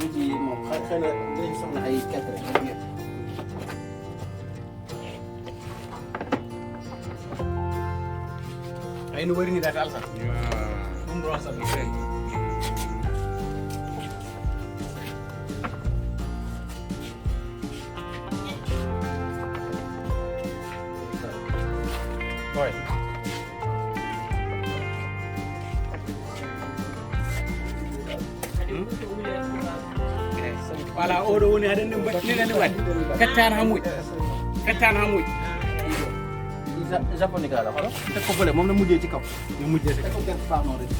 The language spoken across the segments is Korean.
ويجي خلنا زي صنع اي كثره كبير عينه wala oɗo woni haɗen ɗum battinira ɗum waɗi. Kettani ha muyɗa kettani ha muyɗa japonais gaɗa hoɗo tekko volet mom ne mujjee ci kaw. Ne mujjee ci kaw. Pardon rek.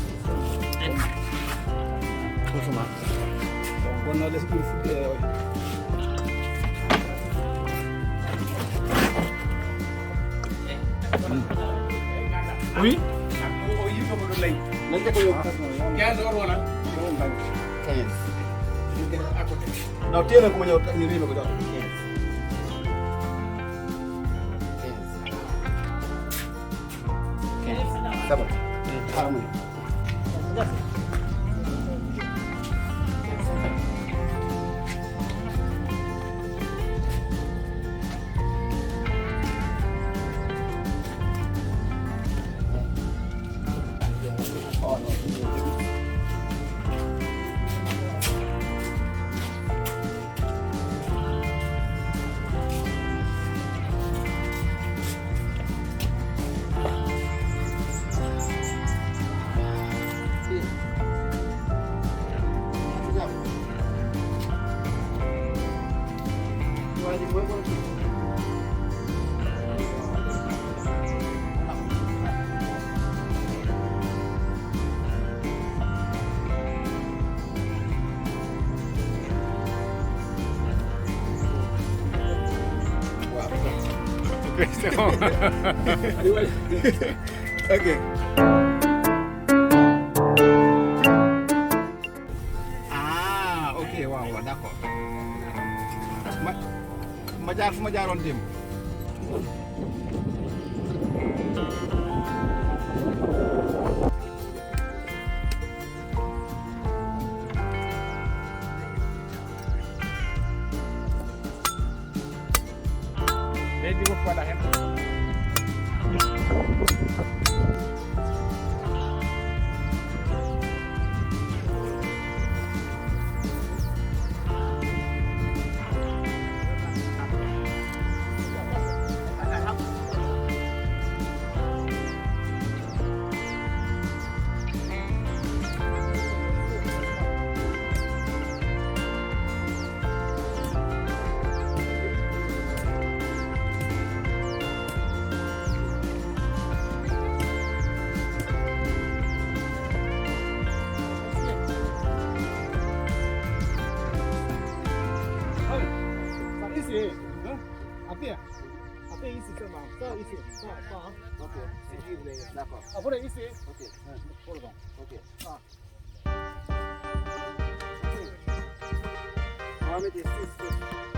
Kosuma bonno les ɓuuri fudde euh, oui. Oh, oh, Nañ ko yóbbu. 15 heures wala 15 ako na tena kwenye milima kwa sababu Sababu. Hamu. Oke. Ah, oke, wow, wow, d'accord. Ma, ma jaar fu jaaroon dem. 啊，阿啊，对一起跟吗？走一起，走走啊。OK，个，个。啊，不来意思。OK，嗯，过来吧。OK，啊。啊，没得意思。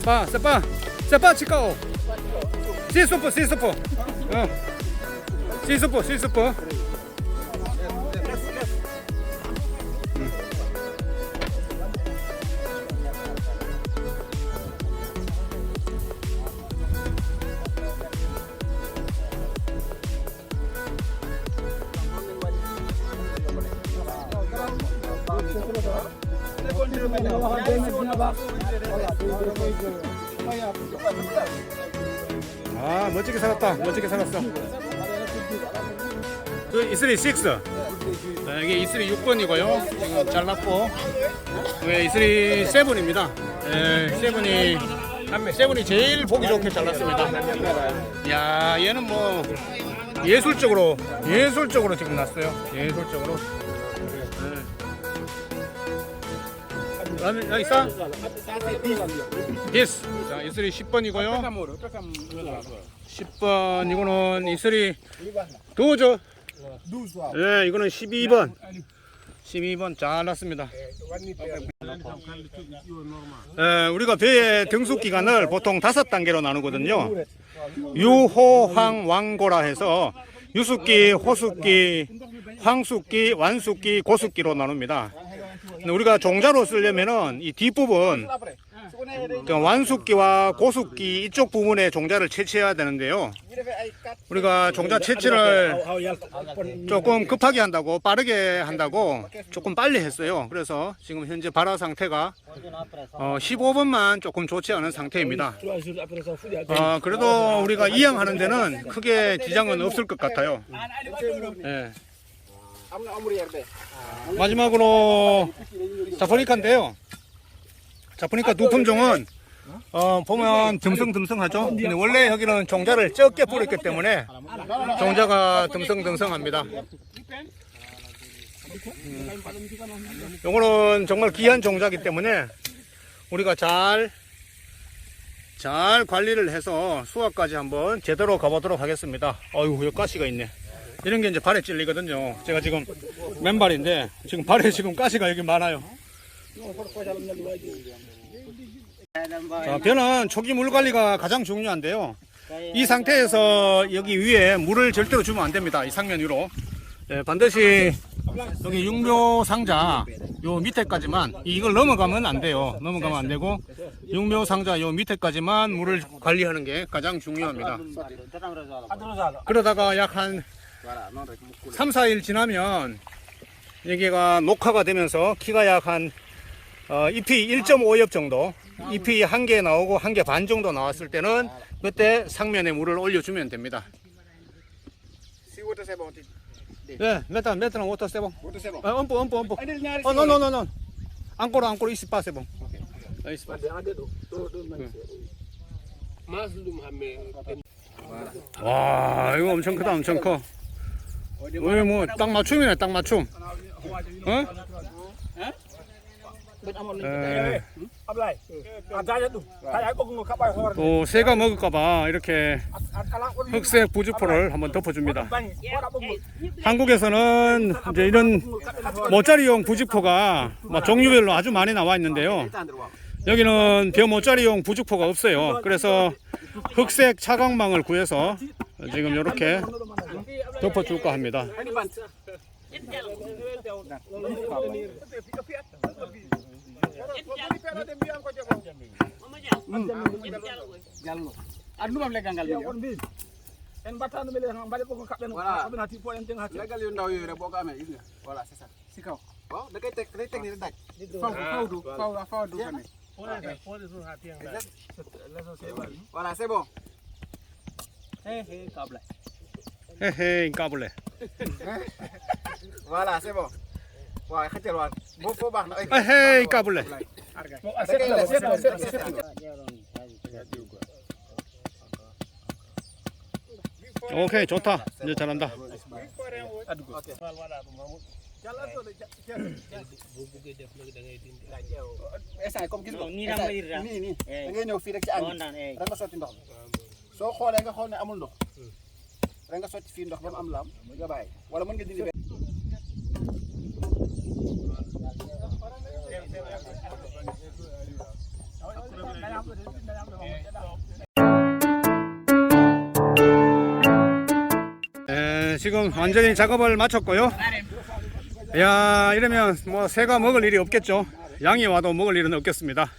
굿 세봉 빠 세빠 세빠 치카오. 시소포 아 멋지게 살았다. 멋지게 살았어. 그 이슬이 6 자, 이게 이슬이 6번이고요. 지금 잘랐고. 네, 이슬이 7입니다. 예, 7이 세븐이 제일 보기 좋게 잘랐습니다. 야 얘는 뭐 예술적으로 예술적으로 지금 났어요. 예술적으로 라면 여기 있어? 예스 자 이슬이 10번이고요. 10번 이거는 이슬이 도저 예 이거는 12번. 12번 잘 났습니다. 예, 우리가 배의 등속 기간을 보통 다섯 단계로 나누거든요. 유호황 왕고라 해서 유숙기 호숙기 황숙기 완숙기 고숙기로 나눕니다 우리가 종자로 쓰려면은 이 뒷부분 그 완숙기와 고숙기 이쪽 부분에 종자를 채취해야 되는데요. 우리가 종자 채취를 조금 급하게 한다고 빠르게 한다고 조금 빨리 했어요. 그래서 지금 현재 발화 상태가 어, 15분만 조금 좋지 않은 상태입니다. 어, 그래도 우리가 이양하는 데는 크게 지장은 없을 것 같아요. 예. 마지막으로 자포니카인데요. 자포니카 두 품종은 어, 보면 듬성듬성하죠. 근데 원래 여기는 종자를 적게 뿌렸기 때문에 종자가 듬성듬성합니다. 음, 요거는 정말 귀한 종자이기 때문에 우리가 잘, 잘 관리를 해서 수확까지 한번 제대로 가보도록 하겠습니다. 어휴, 여기 가시가 있네. 이런 게 이제 발에 찔리거든요. 제가 지금 맨발인데 지금 발에 지금 가시가 여기 많아요. 자, 벼는 초기 물 관리가 가장 중요한데요. 이 상태에서 여기 위에 물을 절대로 주면 안 됩니다. 이 상면 위로. 예, 반드시 여기 육묘 상자 요 밑에까지만 이걸 넘어가면 안 돼요. 넘어가면 안 되고 육묘 상자 요 밑에까지만 물을 관리하는 게 가장 중요합니다. 그러다가 약한 3, 4일 지나면 여기가 녹화가 되면서 키가 약한 어, 잎이 1.5엽 정도 잎이 한 개 나오고 한 개 반 정도 나왔을 때는 그때 상면에 물을 올려주면 됩니다. 네, 메탄 메탄 워터 세봉. 아, 엄포 엄포 엄포. 어, 노 노 노 노. 앙코로 앙코로 이스파 세봉. 아, 이스파. 와, 이거 엄청 크다, 엄청 커. 어이 뭐딱 맞춤이네, 딱 맞춤. 어? 에, 또 새가 먹을까봐 이렇게 흑색 부주포를 한번 덮어줍니다. 한국에서는 이제 이런 모짜리용 부직포가 뭐 종류별로 아주 많이 나와 있는데요. 여기는 벼 모짜리용 부직포가 없어요. 그래서 흑색 차광망을 구해서 지금 이렇게 덮어줄까 합니다. 헤헤 까불래 voilà c'est bon waaw xëccal waat boo foo baax na ay 헤헤 까불래 la seet la seet 오케이 좋다 이제 잘한다 instant comme gis nga nii nii nii da ngay ñëw fii rek ci ànd rek soo xoolee nga xool ne amul ndox rek nga sotti fii ndox ba mu am laam nga bàyyi wala mën nga dindi benn 에, 지금 완전히 작업을 마쳤고요. 야 이러면 뭐 새가 먹을 일이 없겠죠. 양이 와도 먹을 일은 없겠습니다.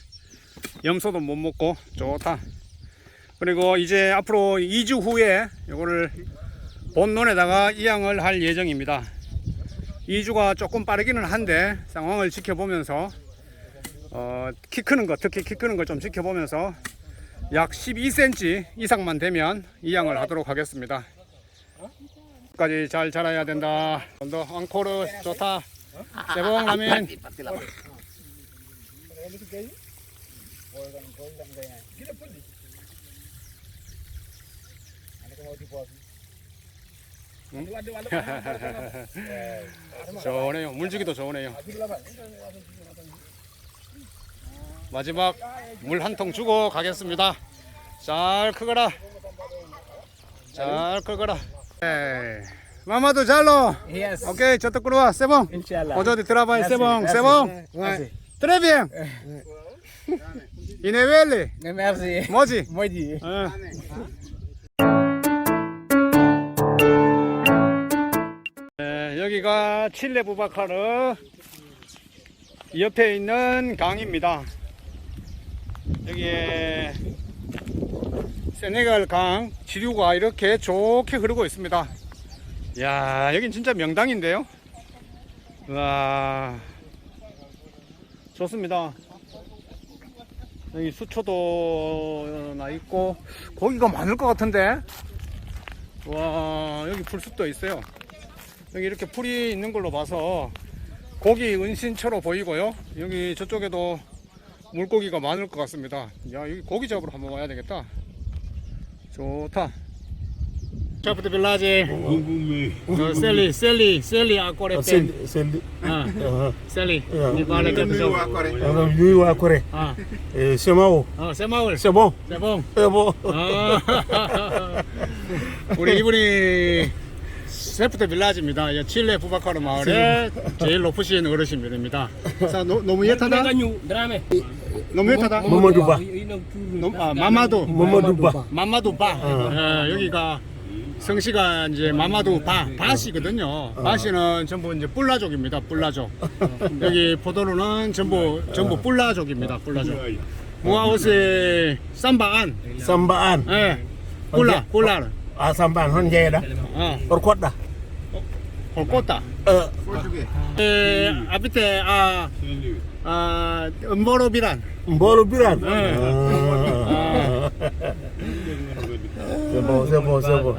염소도 못 먹고 좋다. 그리고 이제 앞으로 2주 후에 이거를 본론에다가 이양을 할 예정입니다. 2주가 조금 빠르기는 한데 상황을 지켜보면서 어, 키 크는 거 특히 키 크는 거좀 지켜보면서 약 12cm 이상만 되면 이양을 하도록 하겠습니다. 까지 잘 자라야 된다. 너 앙코르 좋다. 세봉 라면. 좋네요. 물주기도 좋네요. 마지막 물 한 통 주고 가겠습니다. 잘 크거라. 잘 크거라. 마마도 잘로. yes inchallah Aujourd'hui, travail, c'est bon, c'est bon. Ouais. Très bien. Inevele, merci 뭐지? 뭐지 칠레 부바카르 옆에 있는 강입니다. 여기에 세네갈 강 지류가 이렇게 좋게 흐르고 있습니다. 야, 여긴 진짜 명당인데요. 와, 좋습니다. 여기 수초도 나 있고 고기가 많을 것 같은데 와 여기 불숲도 있어요 여기 이렇게 풀이 있는 걸로 봐서 고기 은신처로 보이고요 여기 저쪽에도 물고기가 많을 것 같습니다 야 여기 고기 잡으러 한번 와야 되겠다 좋다 uh. Ah. Sally, Yeah. mi parla che nuyu waa Corée Alors, lui, waa Corée. Ah, Eh, c'est Mao. ah, c'est Maul, C'est bon. c'est bon. C'est bon. 아, 우리 이분이 세프트 빌라지입니다. 이 칠레 부바카르 마을의 제일 높으신 어르신들입니다. 자, 노, 너무 예타다? 너무 예타다? Mamadou Ba. 너무- 아, 마마도. Mamadou Ba. 마마도 바. 예, 여기가 성씨가 이제 마마도 바, 바씨거든요. 바씨는 전부 이제 뿔라족입니다. 뿔라족. 여기 포도로는 전부, 전부 뿔라족입니다. 뿔라족. 무아오세 삼바안. Sambaan. 예, 뿔라, 뿔라. Ah, Sambaan, hon jeeɗa. 어, Or koɗɗa. 어, 꽂다. Eh, foo jógee 에, 앞에 아, 아, 음보로비란. Mbolo Birane. Eh. Ah. C'est bon, c'est bon, c'est bon.